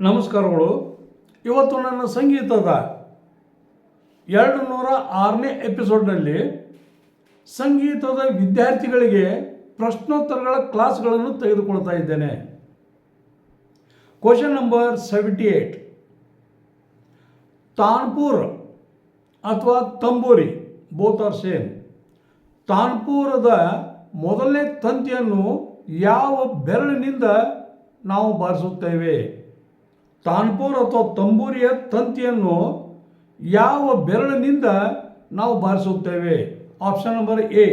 ನಮಸ್ಕಾರಗಳು. ಇವತ್ತು ನನ್ನ ಸಂಗೀತದ ಎರಡು ನೂರ ಆರನೇ ಎಪಿಸೋಡ್ನಲ್ಲಿ ಸಂಗೀತದ ವಿದ್ಯಾರ್ಥಿಗಳಿಗೆ ಪ್ರಶ್ನೋತ್ತರಗಳ ಕ್ಲಾಸ್ಗಳನ್ನು ತೆಗೆದುಕೊಳ್ತಾ ಇದ್ದೇನೆ. Question number seventy eight. Tanpura ಅಥವಾ ತಂಬೂರಿ, ಬೋತ್ ಆರ್ ಸೇಮ್. ತಾನ್ಪುರದ ಮೊದಲನೇ ತಂತಿಯನ್ನು ಯಾವ ಬೆರಳಿನಿಂದ ನಾವು ಬಾರಿಸುತ್ತೇವೆ? ತಾನ್ಪುರ್ ಅಥವಾ ತಂಬೂರಿಯ ತಂತಿಯನ್ನು ಯಾವ ಬೆರಳಿನಿಂದ ನಾವು ಬಾರಿಸುತ್ತೇವೆ? ಆಪ್ಷನ್ ನಂಬರ್ ಎ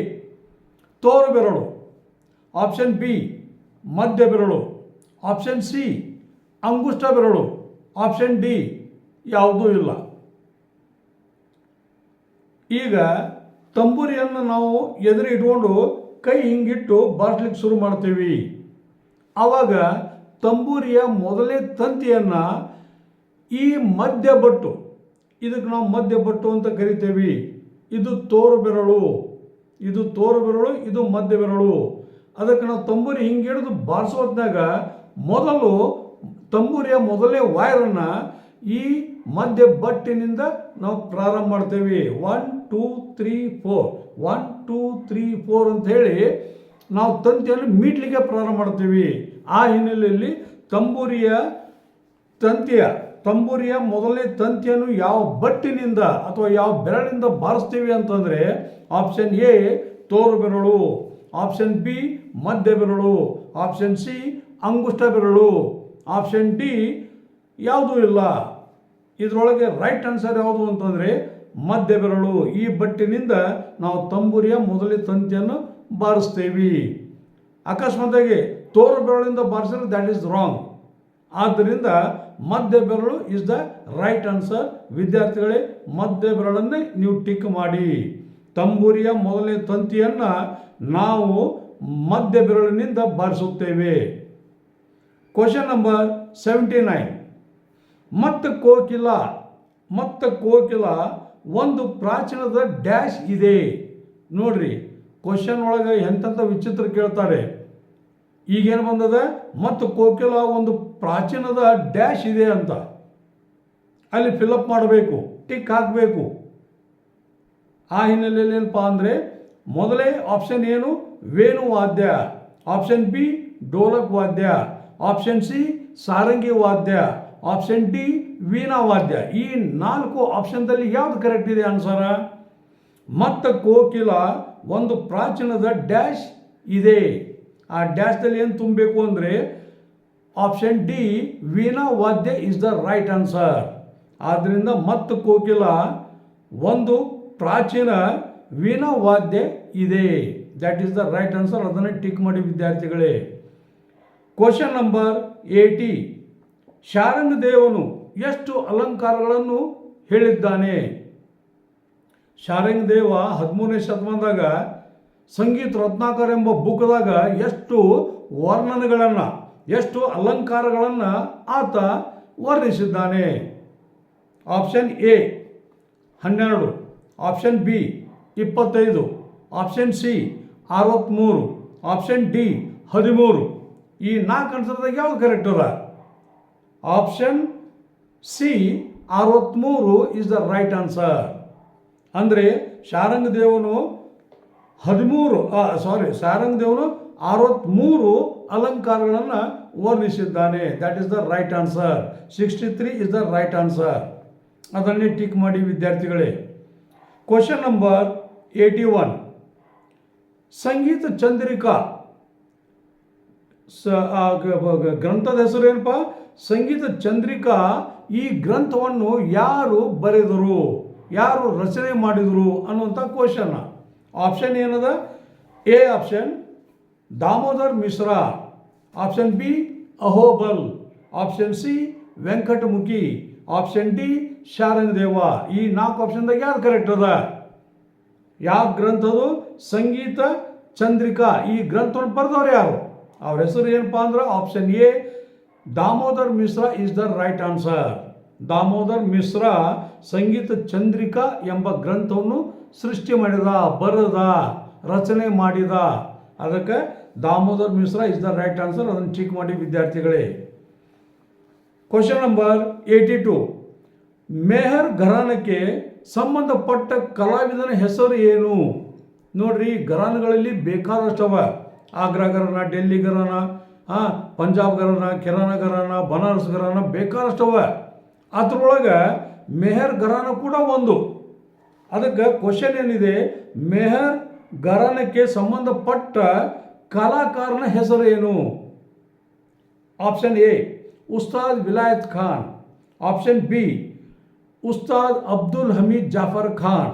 ತೋರು ಬೆರಳು. ಆಪ್ಷನ್ ಬಿ ಮಧ್ಯ ಬೆರಳು. ಆಪ್ಷನ್ ಸಿ ಅಂಗುಷ್ಟ ಬೆರಳು. ಆಪ್ಷನ್ ಡಿ ಯಾವುದೂ ಇಲ್ಲ. ಈಗ ತಂಬೂರಿಯನ್ನು ನಾವು ಎದುರು ಇಟ್ಕೊಂಡು ಕೈ ಹಿಂಗಿಟ್ಟು ಬಾರಿಸ್ಲಿಕ್ಕೆ ಶುರು ಮಾಡ್ತೀವಿ. ಆವಾಗ ತಂಬೂರಿಯ ಮೊದಲೇ ತಂತಿಯನ್ನು ಈ ಮಧ್ಯ ಬಟ್ಟು, ಇದಕ್ಕೆ ನಾವು ಮಧ್ಯ ಬಟ್ಟು ಅಂತ ಕರಿತೇವೆ. ಇದು ತೋರು ಬೆರಳು, ಇದು ತೋರು ಬೆರಳು, ಇದು ಮಧ್ಯ ಬೆರಳು. ಅದಕ್ಕೆ ನಾವು ತಂಬೂರಿ ಹಿಂಗೆ ಹಿಡಿದು ಬಾರಿಸೋದ್ನಾಗ ಮೊದಲು ತಂಬೂರಿಯ ಮೊದಲೇ ವೈರನ್ನು ಈ ಮಧ್ಯ ಬಟ್ಟಿನಿಂದ ನಾವು ಪ್ರಾರಂಭ ಮಾಡ್ತೇವೆ. One two three four one two three four ಅಂತ ಹೇಳಿ ನಾವು ತಂತಿಯಲ್ಲಿ ಮೀಟ್ಲಿಕ್ಕೆ ಪ್ರಾರಂಭ ಮಾಡ್ತೀವಿ. ಆ ಹಿನ್ನೆಲೆಯಲ್ಲಿ ತಂಬೂರಿಯ ತಂತಿಯ, ತಂಬೂರಿಯ ಮೊದಲನೇ ತಂತಿಯನ್ನು ಯಾವ ಬಟ್ಟಿನಿಂದ ಅಥವಾ ಯಾವ ಬೆರಳಿನಿಂದ ಬಾರಿಸ್ತೀವಿ ಅಂತಂದರೆ ಆಪ್ಷನ್ ಎ ತೋರು ಬೆರಳು ಆಪ್ಷನ್ ಬಿ ಮಧ್ಯ ಬೆರಳು ಆಪ್ಷನ್ ಸಿ ಅಂಗುಷ್ಟ ಬೆರಳು ಆಪ್ಷನ್ ಡಿ ಯಾವುದೂ ಇಲ್ಲ. ಇದರೊಳಗೆ ರೈಟ್ ಆನ್ಸರ್ ಯಾವುದು ಅಂತಂದರೆ ಮಧ್ಯ ಬೆರಳು. ಈ ಬಟ್ಟಿನಿಂದ ನಾವು ತಂಬೂರಿಯ ಮೊದಲನೇ ತಂತಿಯನ್ನು ಬಾರಿಸ್ತೇವೆ. ಅಕಸ್ಮಾತಾಗಿ ತೋರು ಬೆರಳಿಂದ ಬಾರಿಸಿದ್ರೆ ದ್ಯಾಟ್ ಈಸ್ ರಾಂಗ್ ಆದ್ದರಿಂದ ಮಧ್ಯ ಬೆರಳು ಇಸ್ ದ ರೈಟ್ ಆನ್ಸರ್ ವಿದ್ಯಾರ್ಥಿಗಳೇ ಮಧ್ಯ ಬೆರಳನ್ನೇ ನೀವು ಟಿಕ್ ಮಾಡಿ. ತಂಬೂರಿಯ ಮೊದಲನೇ ತಂತಿಯನ್ನು ನಾವು ಮಧ್ಯ ಬೆರಳಿನಿಂದ ಬಾರಿಸುತ್ತೇವೆ. ಕ್ವಶನ್ ನಂಬರ್ ಸೆವೆಂಟಿ ನೈನ್ ಮತ್ತು ಕೋಕಿಲ ಮತ್ತು ಕೋಕಿಲ ಒಂದು ಪ್ರಾಚೀನದ ಡ್ಯಾಶ್ ಇದೆ. ನೋಡ್ರಿ ಕ್ವಶನ್ ಒಳಗೆ ಎಂತೆಂಥ ವಿಚಿತ್ರ ಕೇಳ್ತಾರೆ. ಈಗೇನು ಬಂದದ? ಮತ್ತು ಕೋಕಿಲ ಒಂದು ಪ್ರಾಚೀನದ ಡ್ಯಾಶ್ ಇದೆ ಅಂತ. ಅಲ್ಲಿ ಫಿಲಪ್ ಮಾಡಬೇಕು ಟಿಕ್ ಹಾಕಬೇಕು. ಆ ಹಿನ್ನೆಲೆಯಲ್ಲಿ ಏನಪ್ಪ ಅಂದರೆ, ಮೊದಲೇ ಆಪ್ಷನ್ ಏನು? ವೇಣು ವಾದ್ಯ ಆಪ್ಷನ್ ಬಿ ಡೋಲಕ್ ವಾದ್ಯ ಆಪ್ಷನ್ ಸಿ ಸಾರಂಗಿ ವಾದ್ಯ ಆಪ್ಷನ್ ಡಿ ವೀಣಾ ವಾದ್ಯ ಈ ನಾಲ್ಕು ಆಪ್ಷನ್ದಲ್ಲಿ ಯಾವುದು ಕರೆಕ್ಟ್ ಇದೆ ಆನ್ಸರ ಮತ್ತು ಕೋಕಿಲ ಒಂದು ಪ್ರಾಚೀನದ ಡ್ಯಾಶ್ ಇದೆ. ಆ ಡ್ಯಾಶ್ದಲ್ಲಿ ಏನು ತುಂಬಬೇಕು ಅಂದರೆ ಆಪ್ಷನ್ ಡಿ ವೀಣಾ ವಾದ್ಯ ಇಸ್ ದ ರೈಟ್ ಆನ್ಸರ್ ಆದ್ದರಿಂದ ಮತ್ತು ಕೋಕಿಲ, ಒಂದು ಪ್ರಾಚೀನ ವೀಣಾ ವಾದ್ಯ ಇದೆ. That is the right answer ಅದನ್ನು ಟಿಕ್ ಮಾಡಿ ವಿದ್ಯಾರ್ಥಿಗಳೇ. ಕ್ವಶನ್ ನಂಬರ್ ಏಟಿ ಶಾರಂಗ ದೇವನು ಎಷ್ಟು ಅಲಂಕಾರಗಳನ್ನು ಹೇಳಿದ್ದಾನೆ? ಶಾರಂಗ ದೇವ ಹದಿಮೂರನೇ ಶತಮಾನದಾಗ ಸಂಗೀತ ರತ್ನಾಕರ್ ಎಂಬ ಬುಕ್ದಾಗ ಎಷ್ಟು ವರ್ಣನೆಗಳನ್ನು, ಎಷ್ಟು ಅಲಂಕಾರಗಳನ್ನು ಆತ ವರ್ಣಿಸಿದ್ದಾನೆ. ಆಪ್ಷನ್ ಎ, ಹನ್ನೆರಡು. ಆಪ್ಷನ್ ಬಿ, ಇಪ್ಪತ್ತೈದು. ಆಪ್ಷನ್ ಸಿ ಅರವತ್ತ್ಮೂರು ಆಪ್ಷನ್ ಡಿ, ಹದಿಮೂರು. ಈ ನಾಲ್ಕು ಅನ್ಸರ್ದಾಗ ಯಾವ್ದು ಕರೆಕ್ಟ್ ಅದ? ಆಪ್ಷನ್ ಸಿ ಅರವತ್ತ್ಮೂರು ಇಸ್ ದ ರೈಟ್ ಆನ್ಸರ್ ಅಂದರೆ ಶಾರಂಗ ದೇವನು ಹದಿಮೂರು ಸಾರಿ ಸಾರಂಗ್ ದೇವನು ಅರವತ್ತ್ಮೂರು ಅಲಂಕಾರಗಳನ್ನು ವರ್ಣಿಸಿದ್ದಾನೆ. That is the right answer sixty three is the right answer ಅದನ್ನೇ ಟಿಕ್ ಮಾಡಿ ವಿದ್ಯಾರ್ಥಿಗಳೇ. Question number eighty one Sangeeta Chandrika. ಸ ಗ್ರಂಥದ ಹೆಸರು ಏನಪ್ಪ? ಸಂಗೀತ ಚಂದ್ರಿಕಾ ಈ ಗ್ರಂಥವನ್ನು ಯಾರು ಬರೆದರು? ಯಾರು ರಚನೆ ಮಾಡಿದರು? ಅನ್ನುವಂಥ ಕ್ವಶನ್ ಆಪ್ಷನ್ ಏನದ? A option Damodar Mishra option B Ahobal option C Venkatamakhi option D Sharangadeva ಈ ನಾಲ್ಕು ಆಪ್ಷನ್ದಾಗ ಯಾರು ಕರೆಕ್ಟ್ ಅದ? ಯಾವ ಗ್ರಂಥದು ಸಂಗೀತ, ಚಂದ್ರಿಕಾ. ಈ ಗ್ರಂಥವನ್ನು ಬರೆದವ್ರು ಯಾರು? ಅವ್ರ ಹೆಸರು ಏನಪ್ಪ ಅಂದ್ರೆ option A Damodar Mishra is the right answer Damodar Mishra Sangeeta Chandrika ಎಂಬ ಗ್ರಂಥವನ್ನು ಸೃಷ್ಟಿ ಮಾಡಿದ, ಬರೆದ, ರಚನೆ ಮಾಡಿದ. ಅದಕ್ಕೆ Damodar Mishra is the right answer ಅದನ್ನು ಚಿಕ್ ಮಾಡಿ ವಿದ್ಯಾರ್ಥಿಗಳೇ. Question number eighty two Maihar ಘರಾನಕ್ಕೆ ಸಂಬಂಧಪಟ್ಟ ಕಲಾವಿದನ ಹೆಸರು ಏನು? ನೋಡ್ರಿ, ಘರಾನಗಳಲ್ಲಿ ಬೇಕಾದಷ್ಟವ. ಆಗ್ರಾ ಘರಾನ, ಡೆಲ್ಲಿ ಘರಾನ ಹಾಂ ಪಂಜಾಬ್ ಘರಾನ ಕಿರಾನ ಘರಾನ, ಬನಾರಸ್ ಘರಾನ ಬೇಕಾದಷ್ಟವ. ಅದ್ರೊಳಗೆ ಮೆಹರ್ ಘರಾನ ಕೂಡ ಒಂದು. ಅದಕ್ಕೆ ಕ್ವಶನ್ ಏನಿದೆ? ಮೆಹರ್ ಘರಾನಕ್ಕೆ ಸಂಬಂಧಪಟ್ಟ ಕಲಾಕಾರನ ಹೆಸರು ಏನು? Option A Ustad Vilayat Khan. Option B Ustad Abdul Hamid Jafar Khan.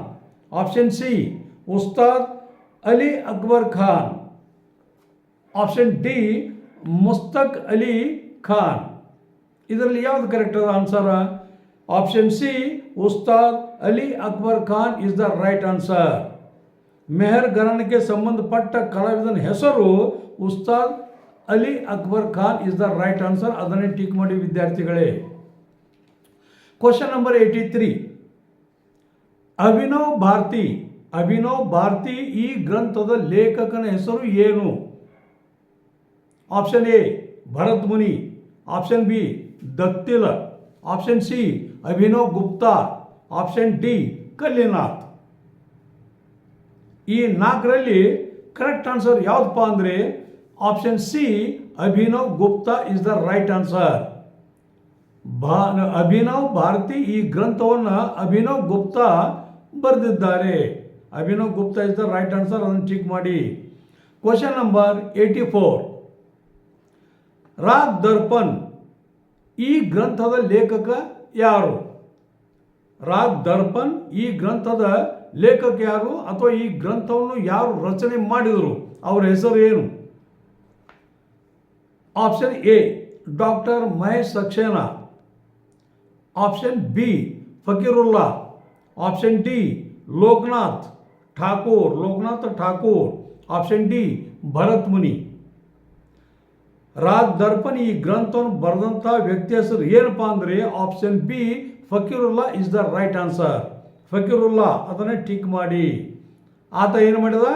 Option C Ustad Ali Akbar Khan. Option D Mushtaq Ali Khan. ಇದರಲ್ಲಿ ಯಾವ್ದು ಕರೆಕ್ಟ್ ಅದ answer option C Ustad Ali Akbar Khan is the right answer Maihar ಗರಣಕ್ಕೆ ಸಂಬಂಧಪಟ್ಟ ಕಲಾವಿದನ ಹೆಸರು Ustad Ali Akbar Khan is the right answer ಅದನ್ನೇ tick ಮಾಡಿ ವಿದ್ಯಾರ್ಥಿಗಳೇ. Question number eighty three Abhinav Bharati Abhinav Bharati ಈ ಗ್ರಂಥದ ಲೇಖಕನ ಹೆಸರು ಏನು? Option A Bharat Muni. Option B Dattila. Option C Abhinav Gupta, option D Kallinath. ಈ ನಾಲ್ಕರಲ್ಲಿ ಕರೆಕ್ಟ್ ಆನ್ಸರ್ ಯಾವುದಪ್ಪ ಅಂದರೆ option C Abhinav Gupta is the right answer ಭಾ, ಅಭಿನವ್ ಭಾರತಿ ಈ ಗ್ರಂಥವನ್ನು ಅಭಿನವ್ ಗುಪ್ತಾ ಬರೆದಿದ್ದಾರೆ. Abhinav Gupta is the right answer ಅದನ್ನು ಚೆಕ್ ಮಾಡಿ. Question number eighty four Raag Darpan ಈ ಗ್ರಂಥದ ಲೇಖಕ ಯಾರು? ರಾಗ್ ದರ್ಪಣ್ ಈ ಗ್ರಂಥದ ಲೇಖಕ ಯಾರು ಅಥವಾ ಈ ಗ್ರಂಥವನ್ನು ಯಾರು ರಚನೆ ಮಾಡಿದರು? ಅವರ ಹೆಸರು ಏನು? Option A, doctor Mahesh Saxena. Option B, Fakirullah. Option D, Loknath Thakur. Loknath Thakur. Option D, Bharat Muni. Raag Darpan ಈ ಗ್ರಂಥವನ್ನು ಬರೆದಂಥ ವ್ಯಕ್ತಿ ಹೆಸರು ಏನಪ್ಪಾ ಅಂದರೆ option B, Fakirullah is the right answer Fakirullah, ಅದನ್ನೇ ಟಿಕ್ ಮಾಡಿ. ಆತ ಏನು ಮಾಡಿದ?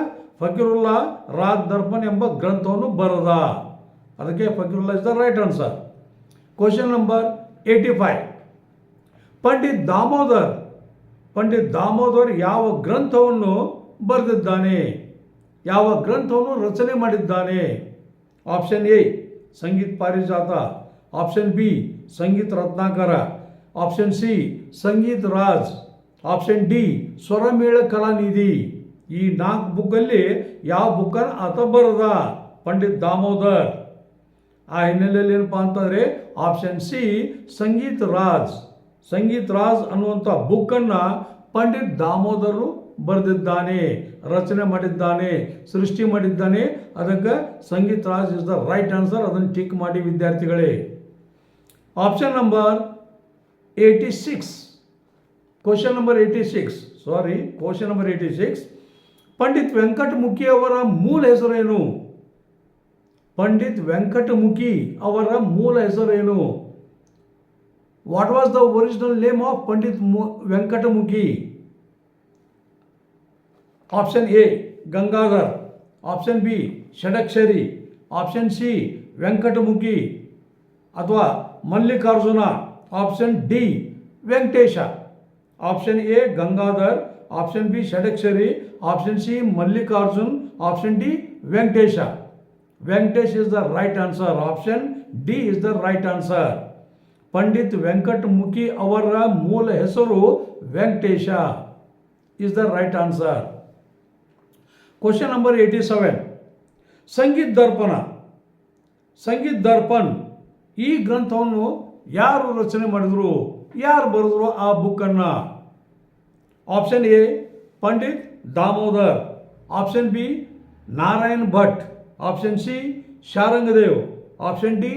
ಫಕೀರುಲ್ಲಾ ರಾಜ್ ದರ್ಪಣ್ ಎಂಬ ಗ್ರಂಥವನ್ನು ಬರೆದ. ಅದಕ್ಕೆ Fakirullah is the right answer question number eighty five Pandit Damodar Pandit Damodar ಯಾವ ಗ್ರಂಥವನ್ನು ಬರೆದಿದ್ದಾನೆ? ಯಾವ ಗ್ರಂಥವನ್ನು ರಚನೆ ಮಾಡಿದ್ದಾನೆ? Option A Sangeet Parijat. Option B Sangeet Ratnakar. Option C Sangeet Raj. Option D Swaramela Kalanidhi. ಈ ನಾಲ್ಕು ಬುಕ್ಕಲ್ಲಿ ಯಾವ ಬುಕ್ಕನ್ನು ಆತ ಬರೆದ? ಪಂಡಿತ್ ದಾಮೋದರ್. ಆ ಹಿನ್ನೆಲೆಯಲ್ಲಿ ಏನಪ್ಪ ಅಂತಂದರೆ ಆಪ್ಷನ್ ಸಿ ಸಂಗೀತ್ ರಾಜ್. ಸಂಗೀತ್ ರಾಜ್ ಅನ್ನುವಂಥ ಬುಕ್ಕನ್ನು ಪಂಡಿತ್ ದಾಮೋದರು ಬರೆದಿದ್ದಾನೆ, ರಚನೆ ಮಾಡಿದ್ದಾನೆ, ಸೃಷ್ಟಿ ಮಾಡಿದ್ದಾನೆ, ಅದಕ್ಕೆ Sangeet Raj is the right answer ಅದನ್ನು ಟಿಕ್ ಮಾಡಿ ವಿದ್ಯಾರ್ಥಿಗಳೇ. Option number eighty six question number eighty six sorry question number eighty six Pandit Venkatamukhi ಅವರ ಮೂಲ ಹೆಸರೇನು? ಪಂಡಿತ್ ವೆಂಕಟಮುಖಿ ಅವರ ಮೂಲ ಹೆಸರೇನು? What was the original name of Pandit Venkatamukhi option A Gangadhar option B Shadakshari option C Venkatamukhi ಅಥವಾ Mallikarjuna option D Venkatesha option A Gangadhar option B Shadakshari option C Mallikarjun option D Venkatesha Venkatesh is the right answer option D is the right answer Pandit Venkatamukhi ಅವರ ಮೂಲ ಹೆಸರು Venkatesha is the right answer question number eighty seven Sangeet Darpan Sangeet Darpan ಈ ಗ್ರಂಥವನ್ನು ಯಾರು ರಚನೆ ಮಾಡಿದರು? ಯಾರು ಬರೆದ್ರು ಆ ಬುಕ್ಕನ್ನು option A Pandit Damodar option B Narayan Bhatt option C Sharangdev option D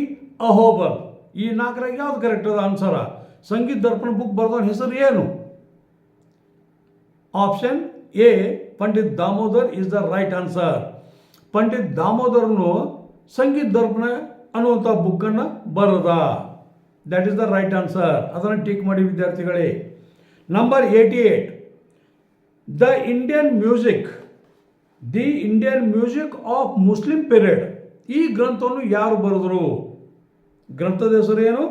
Ahobal ಈ ನಾಲ್ಕರಾಗ ಯಾವ್ದು ಕರೆಕ್ಟ್ ಅದ ಆನ್ಸರ ಸಂಗೀತ ದರ್ಪಣ ಬುಕ್ ಬರೆದವನ ಹೆಸರು ಏನು? Option A Pandit Damodar is the right answer Pandit ದಾಮೋದರ್ನು ಸಂಗೀತ ದರ್ಪಣ ಅನ್ನುವಂಥ ಬುಕ್ಕನ್ನು ಬರದ. That is the right answer ಅದನ್ನು ಟೀಕ್ ಮಾಡಿ ವಿದ್ಯಾರ್ಥಿಗಳೇ. Number eighty eight the Indian music the Indian music of Muslim period ಈ ಗ್ರಂಥವನ್ನು ಯಾರು ಬರೆದರು? ಗ್ರಂಥದ ಹೆಸರು ಏನು?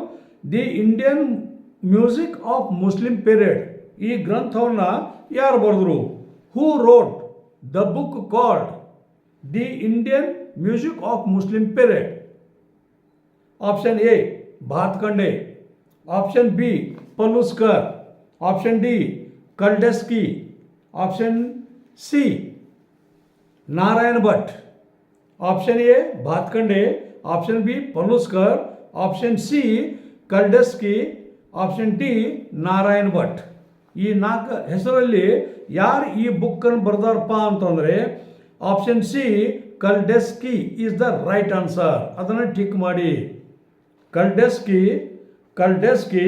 The Indian music of Muslim period ಈ ಗ್ರಂಥವನ್ನು ಯಾರು ಬರೆದ್ರು? Who wrote the book called the Indian music of Muslim period option A Bhatkhande option B Paluskar option D Kaldeski option C Narayana Bhatt option A Bhatkhande option B Paluskar option C Kaldeski option D Narayana Bhatt ಈ ನಾಲ್ಕು ಹೆಸರಲ್ಲಿ ಯಾರು ಈ ಬುಕ್ಕನ್ನು ಬರೆದಾರಪ್ಪ ಅಂತಂದರೆ option C Kaldeski is the right answer ಅದನ್ನು tick ಮಾಡಿ. Kaldeski Kaldeski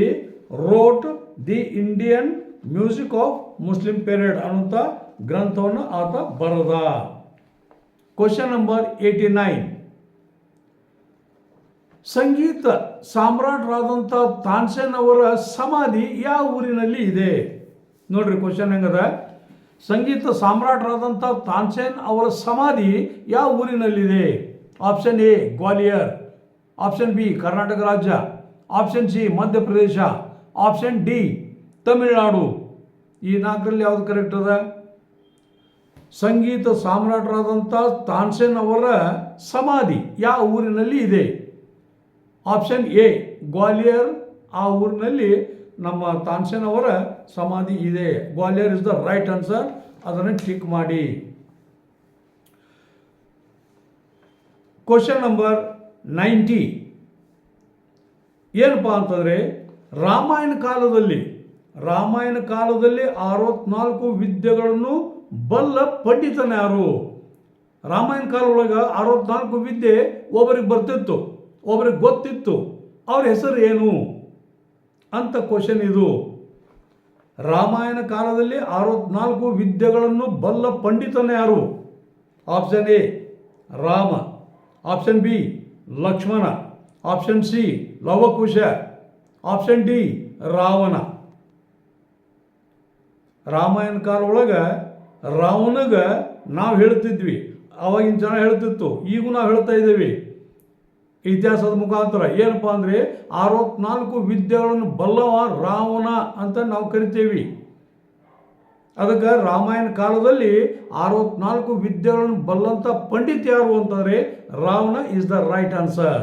wrote the Indian music of Muslim period ಅನ್ನುವಂಥ ಗ್ರಂಥವನ್ನು ಆತ ಬರೆದ. ಕ್ವಶನ್ ನಂಬರ್ ಏಯ್ಟಿ ನೈನ್ ಸಂಗೀತ ಸಾಮ್ರಾಟರಾದಂಥ ತಾನ್ಸೇನ್ ಅವರ ಸಮಾಧಿ ಯಾವ ಊರಿನಲ್ಲಿ ಇದೆ? ನೋಡ್ರಿ ಕ್ವಶನ್ ಹೆಂಗದ? ಸಂಗೀತ ಸಾಮ್ರಾಟರಾದಂಥ ತಾನ್ಸೇನ್ ಅವರ ಸಮಾಧಿ ಯಾವ ಊರಿನಲ್ಲಿದೆ? Option A Gwalior. Option B Karnataka ರಾಜ್ಯ. Option C Madhya Pradesh. Option D Tamil Nadu. ಈ ನಾಲ್ಕರಲ್ಲಿ ಯಾವುದು ಕರೆಕ್ಟ್ ಅದ? ಸಂಗೀತ ಸಾಮ್ರಾಟರಾದಂಥ ತಾನ್ಸೇನ್ ಅವರ ಸಮಾಧಿ ಯಾವ ಊರಿನಲ್ಲಿ ಇದೆ? Option A Gwalior. ಆ ಊರಿನಲ್ಲಿ ನಮ್ಮ ತಾನ್ಸೇನ್ ಅವರ ಸಮಾಧಿ ಇದೆ. Gwalior is the right answer ಅದನ್ನು ಟಿಕ್ ಮಾಡಿ. ಕ್ವಶನ್ ನಂಬರ್ ನೈಂಟಿ ಏನಪ್ಪ ಅಂತಂದರೆ, ರಾಮಾಯಣ ಕಾಲದಲ್ಲಿ ರಾಮಾಯಣ ಕಾಲದಲ್ಲಿ ಅರವತ್ನಾಲ್ಕು ವಿದ್ಯೆಗಳನ್ನು ಬಲ್ಲ ಪಂಡಿತನ ಯಾರು? ರಾಮಾಯಣ ಕಾಲ ಒಳಗೆ ಅರವತ್ನಾಲ್ಕು ವಿದ್ಯೆ ಒಬ್ಬರಿಗೆ ಬರ್ತಿತ್ತು, ಒಬ್ಬರಿಗೆ ಗೊತ್ತಿತ್ತು. ಅವ್ರ ಹೆಸರು ಏನು? ಅಂತ ಕ್ವಶನ್ ಇದು. ರಾಮಾಯಣ ಕಾಲದಲ್ಲಿ ಅರವತ್ನಾಲ್ಕು ವಿದ್ಯೆಗಳನ್ನು ಬಲ್ಲ ಪಂಡಿತನ ಯಾರು? Option A Rama. Option B Lakshmana. Option C Lavakusha. Option D Ravana. Ramayana ಕಾಲ ಒಳಗೆ ರಾವಣಗೆ ನಾವು ಹೇಳ್ತಿದ್ವಿ. ಅವಾಗಿನ ಜನ ಹೇಳ್ತಿತ್ತು. ಈಗೂ ನಾವು ಹೇಳ್ತಾ ಇದ್ದೀವಿ. ಇತಿಹಾಸದ ಮುಖಾಂತರ ಏನಪ್ಪ ಅಂದರೆ ಅರವತ್ನಾಲ್ಕು ವಿದ್ಯೆಗಳನ್ನು ಬಲ್ಲವ ರಾವಣ ಅಂತ ನಾವು ಕರಿತೀವಿ. ಅದಕ್ಕೆ ರಾಮಾಯಣ ಕಾಲದಲ್ಲಿ ಅರವತ್ನಾಲ್ಕು ವಿದ್ಯೆಗಳನ್ನು ಬಲ್ಲಂಥ ಪಂಡಿತ್ ಯಾರು ಅಂತಂದರೆ Ravana is the right answer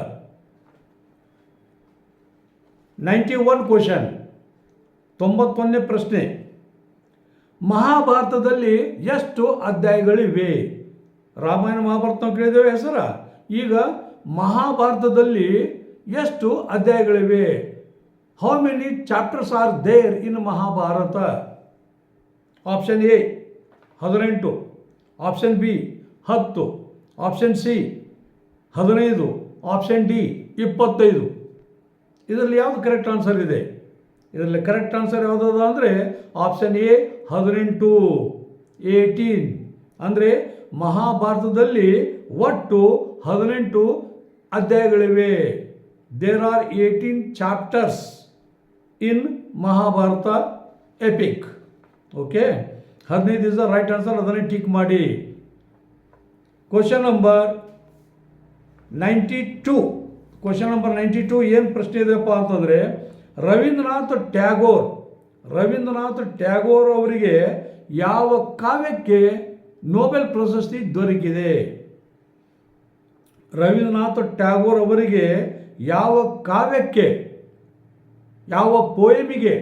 ninety one question ತೊಂಬತ್ತೊಂದನೇ ಪ್ರಶ್ನೆ. ಮಹಾಭಾರತದಲ್ಲಿ ಎಷ್ಟು ಅಧ್ಯಾಯಗಳಿವೆ? ರಾಮಾಯಣ ಮಹಾಭಾರತ ನಾವು ಕೇಳಿದ್ದೇವೆ ಹೆಸರ. ಈಗ ಮಹಾಭಾರತದಲ್ಲಿ ಎಷ್ಟು ಅಧ್ಯಾಯಗಳಿವೆ? How many chapters are there in Mahabharata? Option A ಹದಿನೆಂಟು. ಆಪ್ಷನ್ ಬಿ ಹತ್ತು. ಆಪ್ಷನ್ ಸಿ ಹದಿನೈದು. ಆಪ್ಷನ್ ಡಿ ಇಪ್ಪತ್ತೈದು. ಇದರಲ್ಲಿ ಯಾವುದು ಕರೆಕ್ಟ್ ಆನ್ಸರ್ ಇದೆ? ಇದರಲ್ಲಿ ಕರೆಕ್ಟ್ ಆನ್ಸರ್ ಯಾವುದದ ಅಂದರೆ ಆಪ್ಷನ್ ಎ ಹದಿನೆಂಟು. ಏಯ್ಟೀನ್ ಅಂದರೆ ಮಹಾಭಾರತದಲ್ಲಿ ಒಟ್ಟು ಹದಿನೆಂಟು ಅಧ್ಯಾಯಗಳಿವೆ. There are eighteen chapters in Mahabharata epic okay ಹದಿನೈದು ದಿವಸ ರೈಟ್ ಆನ್ಸರ್ ಅದನ್ನೇ ಟಿಕ್ ಮಾಡಿ. Question number ninety two question number ninety two ಏನು ಪ್ರಶ್ನೆ ಇದೆಯಪ್ಪ ಅಂತಂದರೆ, ರವೀಂದ್ರನಾಥ್ ಟ್ಯಾಗೋರ್ ರವೀಂದ್ರನಾಥ್ ಟ್ಯಾಗೋರ್ ಅವರಿಗೆ ಯಾವ ಕಾವ್ಯಕ್ಕೆ ನೋಬೆಲ್ ಪ್ರಶಸ್ತಿ ದೊರಕಿದೆ? ರವೀಂದ್ರನಾಥ್ ಟ್ಯಾಗೋರ್ ಅವರಿಗೆ ಯಾವ ಕಾವ್ಯಕ್ಕೆ, ಯಾವ ಪೋಯಮಿಗೆ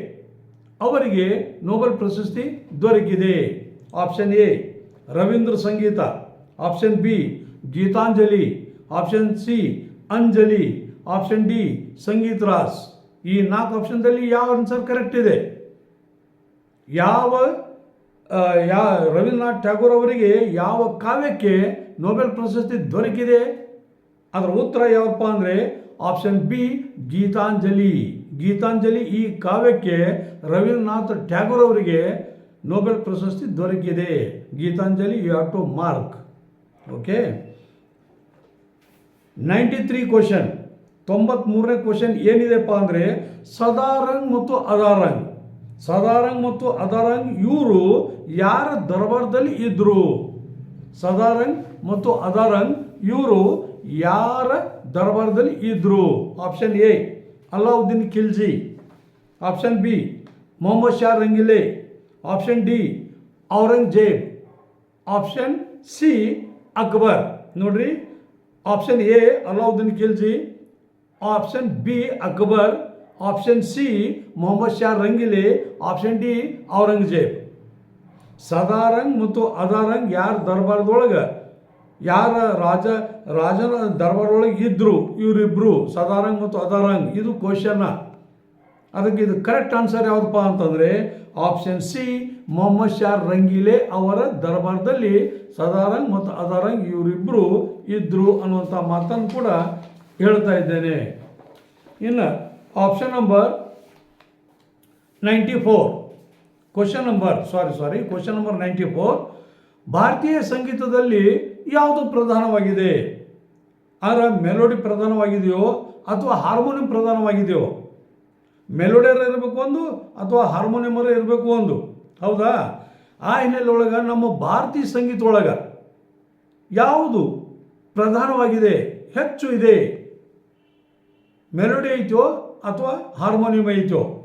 ಅವರಿಗೆ ನೊಬೆಲ್ ಪ್ರಶಸ್ತಿ ದೊರಕಿದೆ? Option A Rabindra Sangeet. Option B Gitanjali. Option C Anjali. Option D Sangeet Ras ಈ ನಾಲ್ಕು ಆಪ್ಷನ್ದಲ್ಲಿ ಯಾವ ಆನ್ಸರ್ ಕರೆಕ್ಟ್ ಇದೆ? ಯಾವ ಯಾ, ರವೀಂದ್ರನಾಥ್ ಟ್ಯಾಗೋರ್ ಅವರಿಗೆ ಯಾವ ಕಾವ್ಯಕ್ಕೆ ನೊಬೆಲ್ ಪ್ರಶಸ್ತಿ ದೊರಕಿದೆ? ಅದರ ಉತ್ತರ ಯಾವಪ್ಪ ಅಂದರೆ ಆಪ್ಷನ್ ಬಿ, ಗೀತಾಂಜಲಿ. ಗೀತಾಂಜಲಿ ಈ ಕಾವ್ಯಕ್ಕೆ ರವೀಂದ್ರನಾಥ್ ಟ್ಯಾಗೋರ್ ಅವರಿಗೆ ನೊಬೆಲ್ ಪ್ರಶಸ್ತಿ ದೊರಕಿದೆ. Gitanjali you have to mark okay ninety three question ತೊಂಬತ್ಮೂರನೇ question ಏನಿದೆಪ್ಪ ಅಂದರೆ ಸದಾರಂಗ್ ಮತ್ತು ಅದಾರಂಗ್. ಸದಾರಂಗ್ ಮತ್ತು ಅದಾರಂಗ್ ಇವರು ಯಾರ ದರ್ಬಾರ್ದಲ್ಲಿ ಇದ್ದರು ಸದಾರಂಗ್ ಮತ್ತು ಅದಾರಂಗ್ ಇವರು ಯಾರ ದರ್ಬಾರದಲ್ಲಿ ಇದ್ದರು option A Alauddin Khilji. Option B Mohammad Shah Rangile. Option D Aurangzeb. Option C Akbar. ನೋಡ್ರಿ option A Alauddin Khilji. Option B Akbar. Option C Mohammad Shah Rangile. Option D Aurangzeb. Sadarang ಮತ್ತು ಅದಾರಂಗ್ ಯಾರ ದರ್ಬಾರದೊಳಗೆ ಯಾರ ರಾಜ, ರಾಜನ ದರ್ಬಾರೊಳಗೆ ಇದ್ರು ಇವರಿಬ್ರು, ಸದಾರಂಗ್ ಮತ್ತು ಅದಾರಂಗ್, ಇದು ಕ್ವಶನ್ನ ಅದಕ್ಕೆ ಇದು ಕರೆಕ್ಟ್ ಆನ್ಸರ್ ಯಾವುದಪ್ಪ ಅಂತಂದರೆ ಆಪ್ಷನ್ ಸಿ ಮೊಹಮ್ಮದ್ ಶಾ ರಂಗೀಲೆ ಅವರ ದರ್ಬಾರ್ದಲ್ಲಿ ಸದಾರಂಗ್ ಮತ್ತು ಅದಾರಂಗ್ ಇವರಿಬ್ಬರು ಇದ್ರು ಅನ್ನುವಂಥ ಮಾತನ್ನು ಕೂಡ ಹೇಳ್ತಾ ಇದ್ದೇನೆ. ಇನ್ನು option number ninety four question number sorry sorry question number ninety four ಭಾರತೀಯ ಸಂಗೀತದಲ್ಲಿ ಯಾವುದು ಪ್ರಧಾನವಾಗಿದೆ? ಆದರೆ ಮೆಲೋಡಿ ಪ್ರಧಾನವಾಗಿದೆಯೋ ಅಥವಾ ಹಾರ್ಮೋನಿಯಂ ಪ್ರಧಾನವಾಗಿದೆಯೋ? ಮೆಲೋಡಿಯರ್ ಇರಬೇಕು ಒಂದು ಅಥವಾ ಹಾರ್ಮೋನಿಯಮರ ಇರಬೇಕು ಒಂದು? ಹೌದಾ? ಆ ಹಿನ್ನೆಲೆಯೊಳಗೆ ನಮ್ಮ ಭಾರತೀಯ ಸಂಗೀತ ಒಳಗೆ ಯಾವುದು ಪ್ರಧಾನವಾಗಿದೆ? ಹೆಚ್ಚು ಇದೆ. ಮೆಲೋಡಿ ಐತೋ ಅಥವಾ ಹಾರ್ಮೋನಿಯಂ ಐತೋ?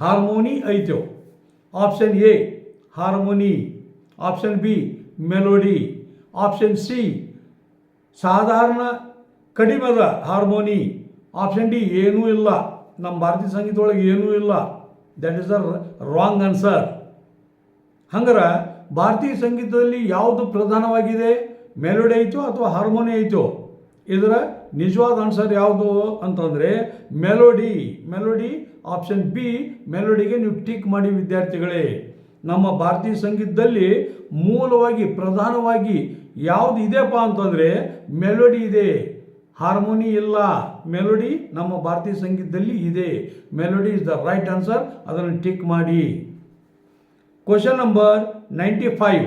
Harmony ಐತೋ? Option A harmony option B melody option C ಸಾಧಾರಣ ಕಡಿಮೆದ ಹಾರ್ಮೋನಿ. ಆಪ್ಷನ್ ಡಿ ಏನೂ ಇಲ್ಲ. ನಮ್ಮ ಭಾರತೀಯ ಸಂಗೀತ ಒಳಗೆ ಏನೂ ಇಲ್ಲ. That is a wrong answer ಹಂಗಾರೆ, ಭಾರತೀಯ ಸಂಗೀತದಲ್ಲಿ ಯಾವುದು ಪ್ರಧಾನವಾಗಿದೆ? ಮೆಲೋಡಿ ಐತೋ ಅಥವಾ ಹಾರ್ಮೋನಿ ಐತೋ? ಇದರ ನಿಜವಾದ ಆನ್ಸರ್ ಯಾವುದು ಅಂತಂದರೆ ಮೆಲೋಡಿ ಮೆಲೋಡಿ ಆಪ್ಷನ್ ಬಿ ಮೆಲೋಡಿಗೆ ನೀವು ಟಿಕ್ ಮಾಡಿ ವಿದ್ಯಾರ್ಥಿಗಳೇ. ನಮ್ಮ ಭಾರತೀಯ ಸಂಗೀತದಲ್ಲಿ ಮೂಲವಾಗಿ, ಪ್ರಧಾನವಾಗಿ ಯಾವುದು ಇದೆಯಪ್ಪ ಅಂತಂದರೆ ಮೆಲೋಡಿ ಇದೆ. ಹಾರ್ಮೋನಿ ಇಲ್ಲ. ಮೆಲೋಡಿ ನಮ್ಮ ಭಾರತೀಯ ಸಂಗೀತದಲ್ಲಿ ಇದೆ. Melody is the right answer ಅದನ್ನು ಟಿಕ್ ಮಾಡಿ. ಕ್ವಶನ್ ನಂಬರ್ ನೈಂಟಿ ಫೈವ್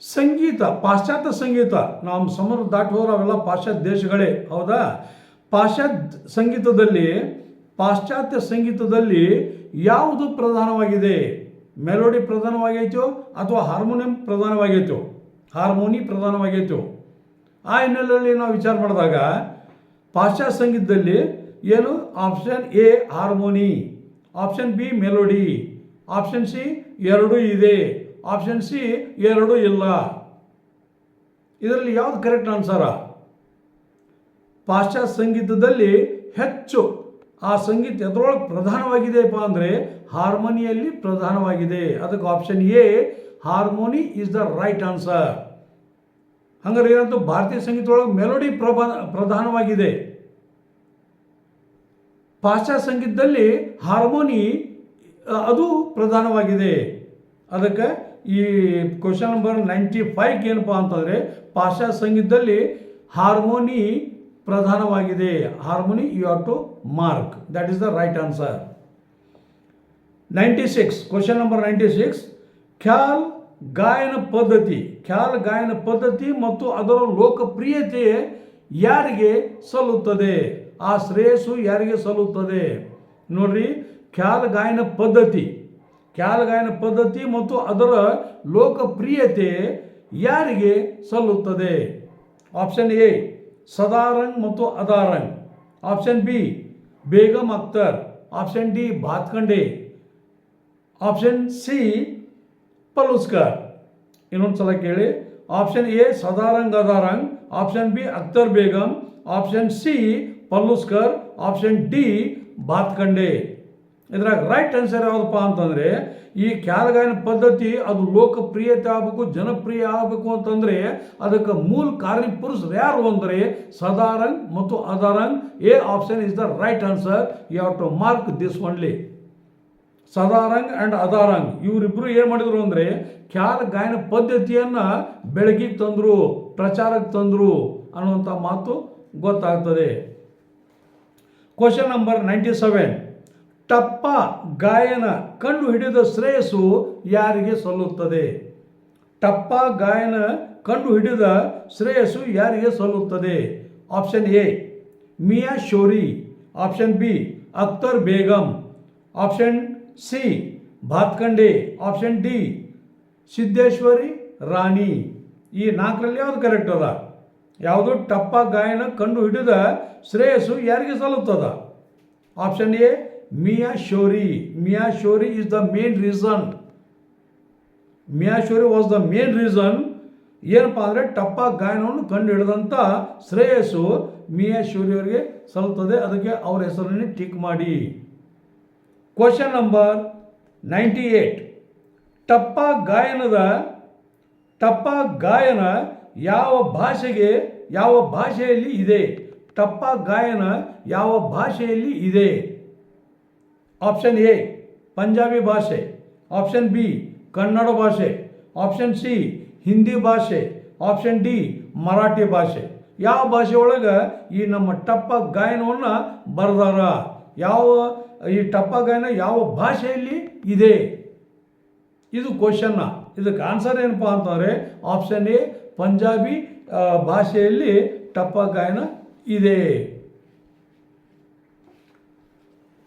ಸಂಗೀತ, ಪಾಶ್ಚಾತ್ಯ ಸಂಗೀತ. ನಾವು ಸಮರ ದಾಟಿ ಹೋದ್ರೆ ಅವೆಲ್ಲ ಪಾಶ್ಚಾತ್ಯ ದೇಶಗಳೇ, ಹೌದಾ? ಪಾಶ್ಚಾತ್ಯ ಸಂಗೀತದಲ್ಲಿ ಪಾಶ್ಚಾತ್ಯ ಸಂಗೀತದಲ್ಲಿ ಯಾವುದು ಪ್ರಧಾನವಾಗಿದೆ? ಮೆಲೋಡಿ ಪ್ರಧಾನವಾಗೈತೋ ಅಥವಾ ಹಾರ್ಮೋನಿಯಂ ಪ್ರಧಾನವಾಗೈತೋ? ಹಾರ್ಮೋನಿ ಪ್ರಧಾನವಾಗೈತು. ಆ ಹಿನ್ನೆಲೆಯಲ್ಲಿ ನಾವು ವಿಚಾರ ಮಾಡಿದಾಗ, ಪಾಶ್ಚಾತ್ಯ ಸಂಗೀತದಲ್ಲಿ ಏನು? Option A harmony option B melody option C ಎರಡೂ ಇದೆ. ಆಪ್ಷನ್ ಸಿ ಎರಡೂ ಇಲ್ಲ. ಇದರಲ್ಲಿ ಯಾವುದು ಕರೆಕ್ಟ್ ಆನ್ಸರ ಪಾಶ್ಚಾತ್ಯ ಸಂಗೀತದಲ್ಲಿ ಹೆಚ್ಚು ಆ ಸಂಗೀತ ಎದ್ರೊಳಗೆ ಪ್ರಧಾನವಾಗಿದೆಯಪ್ಪ ಅಂದರೆ ಹಾರ್ಮೋನಿಯಲ್ಲಿ ಪ್ರಧಾನವಾಗಿದೆ. ಅದಕ್ಕೆ option A harmony is the right answer ಹಂಗಾರೆ ಏನಂತೂ? ಭಾರತೀಯ ಸಂಗೀತದೊಳಗೆ ಮೆಲೋಡಿ ಪ್ರಭಾ ಪ್ರಧಾನವಾಗಿದೆ. ಪಾಶ್ಚಾತ್ಯ ಸಂಗೀತದಲ್ಲಿ ಹಾರ್ಮೋನಿ ಅದು ಪ್ರಧಾನವಾಗಿದೆ. ಅದಕ್ಕೆ ಈ ಕ್ವಶನ್ ನಂಬರ್ ನೈಂಟಿ ಫೈವ್ ಏನಪ್ಪ ಅಂತಂದರೆ, ಪಾಶ್ಚಾತ್ಯ ಸಂಗೀತದಲ್ಲಿ ಹಾರ್ಮೋನಿ ಪ್ರಧಾನವಾಗಿದೆ. Harmony you have to mark that is the right answer ninety six question number ninety six khayal ಗಾಯನ ಪದ್ಧತಿ, ಖ್ಯಾಲ್ ಗಾಯನ ಪದ್ಧತಿ ಮತ್ತು ಅದರ ಲೋಕಪ್ರಿಯತೆ ಯಾರಿಗೆ ಸಲ್ಲುತ್ತದೆ? ಆ ಶ್ರೇಯಸ್ಸು ಯಾರಿಗೆ ಸಲ್ಲುತ್ತದೆ? ನೋಡ್ರಿ, ಖ್ಯಾಲ್ ಗಾಯನ ಪದ್ಧತಿ, ಖ್ಯಾಲ್ ಗಾಯನ ಪದ್ಧತಿ ಮತ್ತು ಅದರ ಲೋಕಪ್ರಿಯತೆ ಯಾರಿಗೆ ಸಲ್ಲುತ್ತದೆ? ಆಪ್ಷನ್ ಎ, ಸದಾರಂಗ್ ಮತ್ತು Adarang. Option B Begum Akhtar. Option D, Bhatkhande. Option C Paluskar ಇನ್ನೊಂದು ಸಲ ಕೇಳಿ. Option A Sadarang Adarang option B Akhtar Begum option C Paluskar option D Bhatkhande ಇದ್ರಾಗ ರೈಟ್ ಆನ್ಸರ್ ಯಾವುದಪ್ಪ ಅಂತಂದರೆ, ಈ ಕ್ಯಾಲಗಾಯನ ಪದ್ಧತಿ ಅದು ಲೋಕಪ್ರಿಯತೆ ಆಗಬೇಕು, ಜನಪ್ರಿಯ ಆಗಬೇಕು ಅಂತಂದರೆ, ಅದಕ್ಕೆ ಮೂಲ ಕಾರ್ಯಪುರುಷರು ಯಾರು ಅಂದರೆ ಸದಾರಂಗ್ ಮತ್ತು Adarang A option is the right answer you have to mark this only Sadarang and Adarang. ಇವರಿಬ್ಬರು ಏನು ಮಾಡಿದ್ರು ಅಂದರೆ, ಖ್ಯಾಲ ಗಾಯನ ಪದ್ಧತಿಯನ್ನು ಬೆಳಗಿಗೆ ತಂದರು ಪ್ರಚಾರಕ್ಕೆ ತಂದರು ಅನ್ನುವಂಥ ಮಾತು ಗೊತ್ತಾಗ್ತದೆ. Question number ninety seven tappa ಗಾಯನ ಕಂಡು ಹಿಡಿದ ಶ್ರೇಯಸ್ಸು ಯಾರಿಗೆ ಸಲ್ಲುತ್ತದೆ? ಟಪ್ಪ ಗಾಯನ ಕಂಡು ಹಿಡಿದ ಶ್ರೇಯಸ್ಸು ಯಾರಿಗೆ ಸಲ್ಲುತ್ತದೆ? Option A Miyan Shori. Option B Akhtar Begum. Option C Bhatkhande option D, Siddheshwari Rani. ಈ ನಾಲ್ಕರಲ್ಲಿ ಯಾವುದು ಕರೆಕ್ಟ್ ಅದ? ಯಾವುದು ಟಪ್ಪ ಗಾಯನ ಕಂಡು ಹಿಡಿದ ಶ್ರೇಯಸ್ಸು ಯಾರಿಗೆ ಸಲ್ಲುತ್ತದ? Option A, Miyan Shori. Miyan Shori is the main reason Miyan Shori was the main reason ಏನಪ್ಪ ಅಂದರೆ ಟಪ್ಪ ಗಾಯನವನ್ನು ಕಂಡು ಹಿಡಿದಂಥ ಶ್ರೇಯಸ್ಸು ಮಿಯಾ ಶೋರಿ ಅವರಿಗೆ ಸಲ್ಲುತ್ತದೆ. ಅದಕ್ಕೆ ಅವರ ಹೆಸರನ್ನೇ ಟಿಕ್ ಮಾಡಿ. Question number ninety eight tappa ಗಾಯನದ ಟಪ್ಪ ಗಾಯನ ಯಾವ ಭಾಷೆಗೆ, ಯಾವ ಭಾಷೆಯಲ್ಲಿ ಇದೆ? ಟಪ್ಪ ಗಾಯನ ಯಾವ ಭಾಷೆಯಲ್ಲಿ ಇದೆ? ಆಪ್ಷನ್ ಎ ಪಂಜಾಬಿ ಭಾಷೆ. ಆಪ್ಷನ್ ಬಿ ಕನ್ನಡ ಭಾಷೆ. ಆಪ್ಷನ್ ಸಿ ಹಿಂದಿ ಭಾಷೆ. ಆಪ್ಷನ್ ಡಿ ಮರಾಠಿ ಭಾಷೆ. ಯಾವ ಭಾಷೆ ಈ ನಮ್ಮ ಟಪ್ಪ ಗಾಯನವನ್ನು ಬರೆದಾರ? ಯಾವ ಈ ಟಪ್ಪ ಗಾಯನ ಯಾವ ಭಾಷೆಯಲ್ಲಿ ಇದೆ? ಇದು ಕ್ವಶನ್ನ ಇದಕ್ಕೆ ಆನ್ಸರ್ ಏನಪ್ಪ ಅಂತಂದರೆ ಆಪ್ಷನ್ ಎ ಪಂಜಾಬಿ ಭಾಷೆಯಲ್ಲಿ ಟಪ್ಪ ಗಾಯನ ಇದೆ.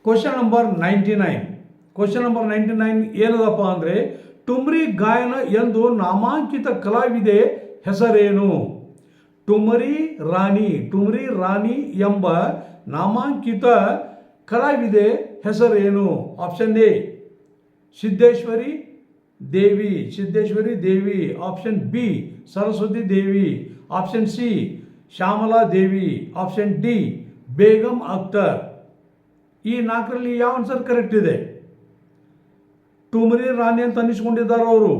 Question number ninety nine question number ninety nine ಏನದಪ್ಪ ಅಂದರೆ ಟುಮ್ರಿ ಗಾಯನ ಎಂದು ನಾಮಾಂಕಿತ ಕಲಾವಿದೆ ಹೆಸರೇನು? ಟುಮರಿ ರಾಣಿ ಟುಮರಿ ರಾಣಿ ಎಂಬ ನಾಮಾಂಕಿತ ಕಲಾವಿದೆ ಹೆಸರೇನು? Option A Siddheshwari Devi. Siddheshwari Devi. Option B Saraswati Devi. Option C Shyamala Devi. Option D Begum Akhtar. ಈ ನಾಲ್ಕರಲ್ಲಿ ಯಾವ ಆನ್ಸರ್ ಕರೆಕ್ಟ್ ಇದೆ? ಟುಮರಿ ರಾಣಿ ಅಂತ ಅನ್ನಿಸ್ಕೊಂಡಿದ್ದಾರೆ ಅವರು?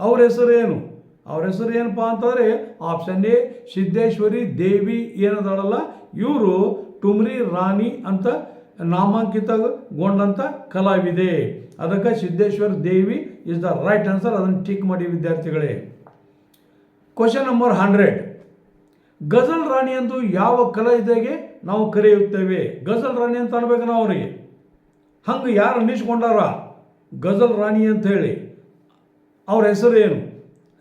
ಅವ್ರ ಹೆಸರು ಏನು ಅವ್ರ ಹೆಸರು ಏನಪ್ಪ ಅಂತಂದರೆ ಆಪ್ಷನ್ ಎ ಸಿದ್ದೇಶ್ವರಿ ದೇವಿ ಏನದಾಳಲ್ಲ? ಇವರು ಟುಮರಿ ರಾಣಿ ಅಂತ ನಾಮಾಂಕಿತಗೊಂಡಂಥ ಕಲಾವಿದೆ. ಅದಕ್ಕೆ Siddheshwar Devi is the right answer ಅದನ್ನು ಟಿಕ್ ಮಾಡಿ ವಿದ್ಯಾರ್ಥಿಗಳೇ. ಕ್ವಶನ್ ನಂಬರ್ ಹಂಡ್ರೆಡ್ ಗಜಲ್ ರಾಣಿ ಎಂದು ಯಾವ ಕಲಾವಿದೆಗೆ ನಾವು ಕರೆಯುತ್ತೇವೆ? ಗಜಲ್ ರಾಣಿ ಅಂತ ಅನ್ಬೇಕು ನಾವು ಅವರಿಗೆ. ಹಂಗೆ ಯಾರು ಅನ್ನಿಸ್ಕೊಂಡಾರ? ಗಜಲ್ ರಾಣಿ ಅಂತ ಹೇಳಿ. ಅವ್ರ ಹೆಸರು ಏನು?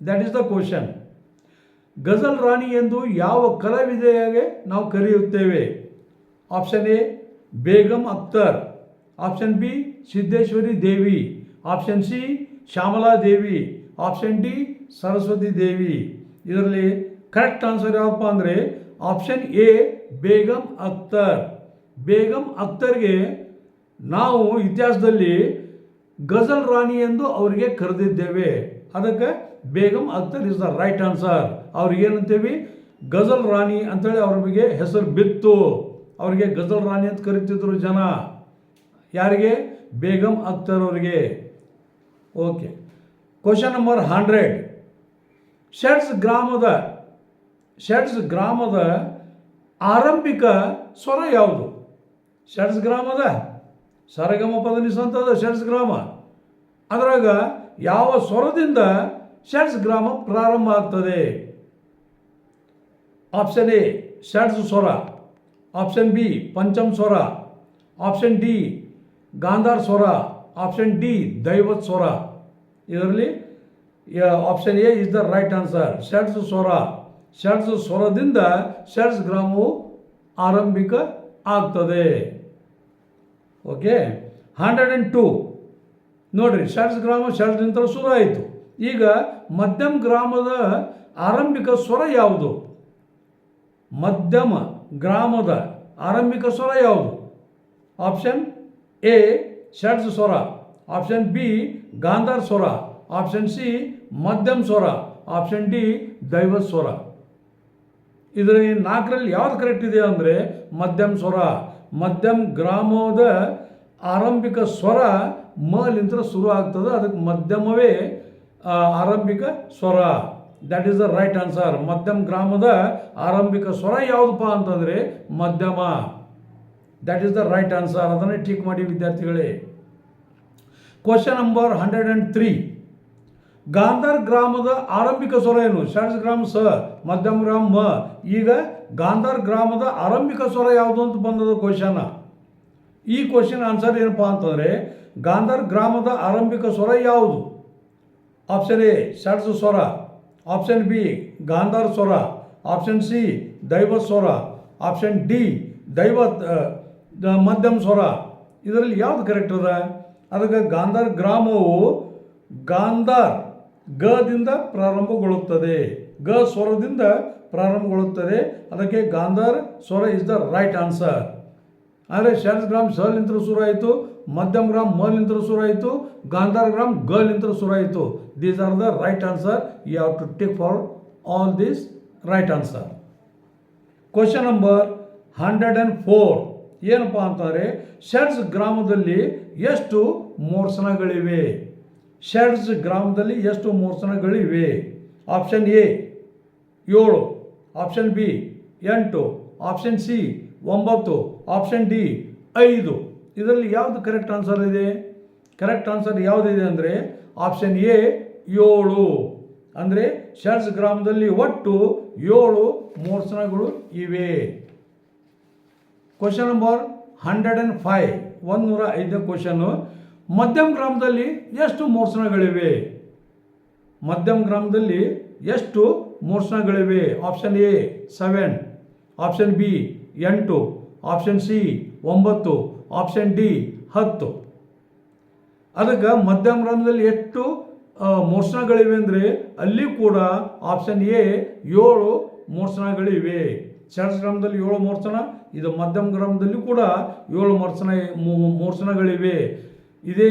That is the question ghazal ರಾಣಿ ಎಂದು ಯಾವ ಕಲಾವಿದೆಯಾಗೆ ನಾವು ಕರೆಯುತ್ತೇವೆ? Option A Begum Akhtar. Option B Siddheshwari Devi. Option C Shyamala Devi. Option D Saraswati Devi. ಇದರಲ್ಲಿ ಕರೆಕ್ಟ್ ಆನ್ಸರ್ ಯಾವಪ್ಪ ಅಂದರೆ ಆಪ್ಷನ್ ಎ ಬೇಗಂ ಅಖ್ತರ್. ಬೇಗಂ ಅಖ್ತರ್ಗೆ ನಾವು ಇತಿಹಾಸದಲ್ಲಿ ಗಜಲ್ ರಾಣಿ ಎಂದು ಅವರಿಗೆ ಕರೆದಿದ್ದೇವೆ. ಅದಕ್ಕೆ Begum Akhtar is the right answer ಅವ್ರಿಗೆ ಏನಂತೀವಿ ಗಜಲ್ ರಾಣಿ ಅಂತೇಳಿ ಅವ್ರ ಬಗ್ಗೆ ಹೆಸರು ಬಿತ್ತು. ಅವರಿಗೆ ಗಜಲ್ ರಾಣಿ ಅಂತ ಕರಿತಿದ್ರು ಜನ. ಯಾರಿಗೆ? ಬೇಗಂ ಅಕ್ತರ್ ಅವರಿಗೆ ಓಕೆ. ಕ್ವಶನ್ ನಂಬರ್ ಹಂಡ್ರೆಡ್ ಶೆಡ್ಸ್ ಗ್ರಾಮದ ಶೆಡ್ಸ್ ಗ್ರಾಮದ ಆರಂಭಿಕ ಸ್ವರ ಯಾವುದು? ಶೆಡ್ಸ್ ಗ್ರಾಮದ? ಸರಗಮ ಪದ ಅಂತದ ಶೆಡ್ಸ್ ಗ್ರಾಮ. ಅದರಾಗ ಯಾವ ಸ್ವರದಿಂದ ಶೆಡ್ಸ್ ಗ್ರಾಮ ಪ್ರಾರಂಭ ಆಗ್ತದೆ? ಆಪ್ಷನ್ ಎ ಷಟ್ಸ್ ಸ್ವರ. ಆಪ್ಷನ್ ಬಿ ಪಂಚಮ್ ಸ್ವರ ಆಪ್ಷನ್ ಡಿ ಗಾಂಧಾರ್ ಸ್ವರ ಆಪ್ಷನ್ ಡಿ ದೈವತ್ ಸ್ವರ ಇದರಲ್ಲಿ option A is the right answer ಷಡ್ಸ್ ಸ್ವರ ಷಡ್ಸ್ ಸ್ವರದಿಂದ ಷಡ್ಸ್ ಗ್ರಾಮವು ಆರಂಭಿಕ ಆಗ್ತದೆ ಓಕೆ ಹಂಡ್ರೆಡ್ ಆ್ಯಂಡ್ ಟೂ ನೋಡ್ರಿ ಷಡ್ಸ್ ಗ್ರಾಮ ಷಡ್ಸ್ನಿಂದ ಶುರು ಆಯಿತು ಈಗ ಮಧ್ಯಮ ಗ್ರಾಮದ ಆರಂಭಿಕ ಸ್ವರ ಯಾವುದು ಮಧ್ಯಮ ಗ್ರಾಮದ ಆರಂಭಿಕ ಸ್ವರ ಯಾವುದು? ಆಪ್ಷನ್ ಎ, ಷಡ್ಜ್ ಸ್ವರ. ಆಪ್ಷನ್ ಬಿ, ಗಾಂಧಾರ್ ಸ್ವರ. ಆಪ್ಷನ್ ಸಿ, ಮಧ್ಯಮ ಸ್ವರ. ಆಪ್ಷನ್ ಡಿ ದೈವ ಸ್ವರ. ಇದರ ನಾಲ್ಕರಲ್ಲಿ ಯಾವ್ದು ಕರೆಕ್ಟ್ ಇದೆ ಅಂದರೆ ಮಧ್ಯಮ ಸ್ವರ. ಮಧ್ಯಮ ಗ್ರಾಮದ ಆರಂಭಿಕ ಸ್ವರ ಮಲಿಂತ್ರ ಶುರು ಆಗ್ತದೆ. ಅದಕ್ಕೆ ಮಧ್ಯಮವೇ ಆರಂಭಿಕ ಸ್ವರ. That is the right answer ಮಧ್ಯಮ ಗ್ರಾಮದ ಆರಂಭಿಕ ಸ್ವರ ಯಾವುದಪ್ಪ ಅಂತಂದರೆ ಮಧ್ಯಮ. That is the right answer ಅದನ್ನೇ ಟಿಕ್ ಮಾಡಿ ವಿದ್ಯಾರ್ಥಿಗಳೇ. Question number hundred and three Gandhar ಗ್ರಾಮದ ಆರಂಭಿಕ ಸ್ವರ ಏನು? ಷಡ್ಸ್ ಗ್ರಾಮ ಸ ಮಧ್ಯಮ ಗ್ರಾಮ ಮ. ಈಗ ಗಾಂಧಾರ್ ಗ್ರಾಮದ ಆರಂಭಿಕ ಸ್ವರ ಯಾವುದು ಅಂತ ಬಂದದ ಕ್ವಶನ್ ಈ ಕ್ವಶನ್ ಆನ್ಸರ್ ಏನಪ್ಪ ಅಂತಂದರೆ ಗಾಂಧಾರ್ ಗ್ರಾಮದ ಆರಂಭಿಕ ಸ್ವರ ಯಾವುದು? ಆಪ್ಷನ್ ಎ ಷಡ್ಸ್ ಸ್ವರ. ಆಪ್ಷನ್ ಬಿ ಗಾಂಧಾರ ಸ್ವರ ಆಪ್ಷನ್ ಸಿ ದೈವ ಸ್ವರ ಆಪ್ಷನ್ ಡಿ ದೈವ ಮಧ್ಯಮ ಸ್ವರ ಇದರಲ್ಲಿ ಯಾವುದು ಕರೆಕ್ಟ್ ಅದ? ಅದಕ್ಕೆ ಗಾಂಧಾರ್ ಗ್ರಾಮವು ಗಾಂಧಾರ್ ಗದಿಂದ ಪ್ರಾರಂಭಗೊಳ್ಳುತ್ತದೆ. ಗ ಸ್ವರದಿಂದ ಪ್ರಾರಂಭಗೊಳ್ಳುತ್ತದೆ. ಅದಕ್ಕೆ ಗಾಂಧಾರ್ ಸ್ವರ ಇಸ್ ದ ರೈಟ್ ಆನ್ಸರ್ ಆದರೆ ಶರ್ಸ್ ಗ್ರಾಮ್ ಸಲಿಂತ್ರ ಶುರು ಆಯಿತು ಮಧ್ಯಮ ಗ್ರಾಮ್ ಮಲಿಂತ್ರ ಶುರು ಆಯಿತು ಗಾಂಧಾರ್ ಗ್ರಾಮ್ ಗಲಿಂತ್ರ ಶುರು ಆಯಿತು. These are the right answer. You have to take for all this right answer. Question number hundred and four ಏನಪ್ಪ ಅಂತಂದರೆ ಶೆಡ್ಸ್ ಗ್ರಾಮದಲ್ಲಿ ಎಷ್ಟು ಮೋರ್ಸನಗಳಿವೆ? ಶೆಡ್ಸ್ ಗ್ರಾಮದಲ್ಲಿ ಎಷ್ಟು ಮೋರ್ಸನಗಳಿವೆ? ಆಪ್ಷನ್ ಎ ಏಳು. ಆಪ್ಷನ್ ಬಿ ಎಂಟು. ಆಪ್ಷನ್ ಸಿ ಒಂಬತ್ತು. ಆಪ್ಷನ್ ಡಿ ಐದು. ಇದರಲ್ಲಿ ಯಾವುದು ಕರೆಕ್ಟ್ ಆನ್ಸರ್ ಇದೆ? ಕರೆಕ್ಟ್ ಆನ್ಸರ್ ಯಾವುದಿದೆ ಅಂದರೆ ಆಪ್ಷನ್ ಎ ಏಳು. ಅಂದರೆ ಶರ್ಸ್ ಗ್ರಾಮದಲ್ಲಿ ಒಟ್ಟು ಏಳು ಮೋರ್ಸನಗಳು ಇವೆ. Question number hundred and five ನೂರ ಐದನೇ ಕ್ವಶನ್ನು ಮಧ್ಯಮ ಗ್ರಾಮದಲ್ಲಿ ಎಷ್ಟು ಮೋರ್ಸನಗಳಿವೆ? ಮಧ್ಯಮ ಗ್ರಾಮದಲ್ಲಿ ಎಷ್ಟು ಮೋರ್ಸನಗಳಿವೆ? Option A seven option B ಎಂಟು. ಆಪ್ಷನ್ ಸಿ ಒಂಬತ್ತು. ಆಪ್ಷನ್ ಡಿ ಹತ್ತು. ಅದಕ್ಕೆ ಮಧ್ಯಮ ಗ್ರಾಮದಲ್ಲಿ ಎಷ್ಟು ಆ, ಮೋರ್ಸನಗಳಿವೆ ಅಂದರೆ ಅಲ್ಲಿ ಕೂಡ ಆಪ್ಷನ್ ಎ ಏಳು ಮೋರ್ಸನಗಳಿವೆ ಶರಸ್ ಗ್ರಾಮದಲ್ಲಿ ಏಳು ಮೋರ್ಸನ ಇದು ಮಧ್ಯಮ ಗ್ರಾಮದಲ್ಲಿ ಕೂಡ ಏಳು ಮೋರ್ಸನ ಮೋರ್ಷಣಗಳಿವೆ ಮೋರ್ಸನಗಳಿವೆ ಇದೇ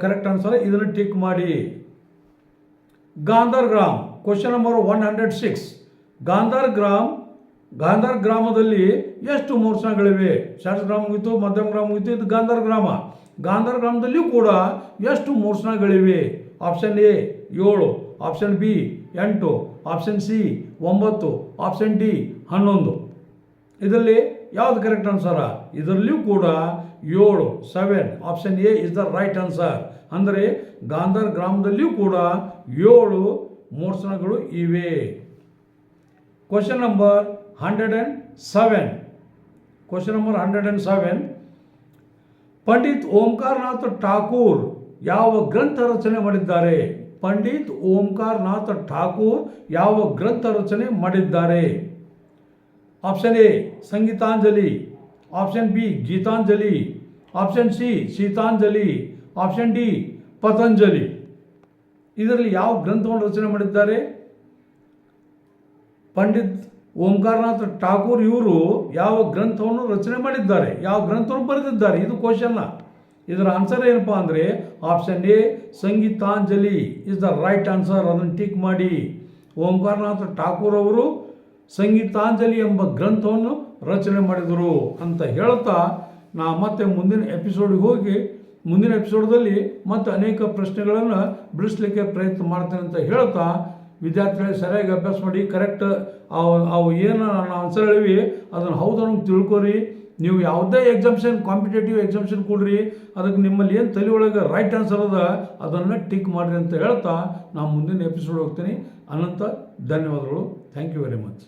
ಕರೆಕ್ಟ್ ಆನ್ಸರ್ ಇದನ್ನು ಟಿಕ್ ಮಾಡಿ. ಗಾಂಧಾರ್ gram question number one hundred six Gandhar ಗ್ರಾಮ್ ಗಾಂಧಾರ್ ಗ್ರಾಮದಲ್ಲಿ ಎಷ್ಟು ಮೋರ್ಸನಗಳಿವೆ ಶಾರ್ಟ್ ಗ್ರಾಮ ಮುಗಿತು ಮಧ್ಯಮ ಗ್ರಾಮ ಮುಗಿತು ಇದು ಗಾಂಧಾರ್ ಗ್ರಾಮ ಗಾಂಧಾರ್ ಗ್ರಾಮದಲ್ಲಿಯೂ ಕೂಡ ಎಷ್ಟು ಮೋರ್ಸನಗಳಿವೆ ಆಪ್ಷನ್ ಎ ಏಳು. ಆಪ್ಷನ್ ಬಿ ಎಂಟು. ಆಪ್ಷನ್ ಸಿ ಒಂಬತ್ತು. ಆಪ್ಷನ್ ಡಿ ಹನ್ನೊಂದು. ಇದರಲ್ಲಿ ಯಾವುದು ಕರೆಕ್ಟ್ ಆನ್ಸರ ಇದರಲ್ಲಿಯೂ ಕೂಡ ಏಳು seven option A is the right answer ಅಂದರೆ ಗಾಂಧರ್ ಗ್ರಾಮದಲ್ಲಿಯೂ ಕೂಡ ಏಳು ಮೂರ್ಸನಗಳು ಇವೆ. Question number hundred and seven question number hundred and seven Pandit Omkarnath Thakur ಯಾವ ಗ್ರಂಥ ರಚನೆ ಮಾಡಿದ್ದಾರೆ? ಪಂಡಿತ್ ಓಂಕಾರನಾಥ್ ಠಾಕೂರ್ ಯಾವ ಗ್ರಂಥ ರಚನೆ ಮಾಡಿದ್ದಾರೆ? Option A, Sangeetanjali. Option B, Gitanjali. Option C, Sitanjali. Option D, Patanjali. ಇದರಲ್ಲಿ ಯಾವ ಗ್ರಂಥವನ್ನು ರಚನೆ ಮಾಡಿದ್ದಾರೆ? ಪಂಡಿತ್ ಓಂಕಾರನಾಥ್ ಠಾಕೂರ್ ಇವರು ಯಾವ ಗ್ರಂಥವನ್ನು ರಚನೆ ಮಾಡಿದ್ದಾರೆ? ಯಾವ ಗ್ರಂಥವನ್ನು ಬರೆದಿದ್ದಾರೆ? ಇದು ಕ್ವಶನ್ನ ಇದರ ಆನ್ಸರ್ ಏನಪ್ಪ ಅಂದರೆ option A Sangeetanjali is the right answer ಅದನ್ನು ಟಿಕ್ ಮಾಡಿ. ಓಂಕಾರನಾಥ ಠಾಕೂರ್ ಅವರು ಸಂಗೀತಾಂಜಲಿ ಎಂಬ ಗ್ರಂಥವನ್ನು ರಚನೆ ಮಾಡಿದರು ಅಂತ ಹೇಳ್ತಾ ನಾ ಮತ್ತೆ ಮುಂದಿನ ಎಪಿಸೋಡಿಗೆ ಹೋಗಿ ಮುಂದಿನ ಎಪಿಸೋಡ್ದಲ್ಲಿ ಮತ್ತೆ ಅನೇಕ ಪ್ರಶ್ನೆಗಳನ್ನು ಬಿಡಿಸ್ಲಿಕ್ಕೆ ಪ್ರಯತ್ನ ಮಾಡ್ತೇನೆ ಅಂತ ಹೇಳ್ತಾ ವಿದ್ಯಾರ್ಥಿಗಳಿಗೆ ಸರಿಯಾಗಿ ಅಭ್ಯಾಸ ಮಾಡಿ ಕರೆಕ್ಟ್ ಅವು ಅವು ಏನು ನಾನು ಆನ್ಸರ್ ಹೇಳಿವಿ, ಅದನ್ನು ಹೌದು ಅನ್ನೋ ತಿಳ್ಕೊರಿ. ನೀವು ಯಾವುದೇ ಎಕ್ಸಾಮ್ಷನ್ ಕಾಂಪಿಟೇಟಿವ್ ಎಕ್ಸಾಮ್ಷನ್ ಕೊಡ್ರಿ. ಅದಕ್ಕೆ ನಿಮ್ಮಲ್ಲಿ ಏನು ತಲೆ ಒಳಗೆ ರೈಟ್ ಆನ್ಸರ್ ಅದ, ಅದನ್ನು ಟಿಕ್ ಮಾಡಿರಿ ಅಂತ ಹೇಳ್ತಾ ನಾನು ಮುಂದಿನ ಎಪಿಸೋಡ್ ಹೋಗ್ತೀನಿ. ಅನಂತ, ಧನ್ಯವಾದಗಳು. Thank you very much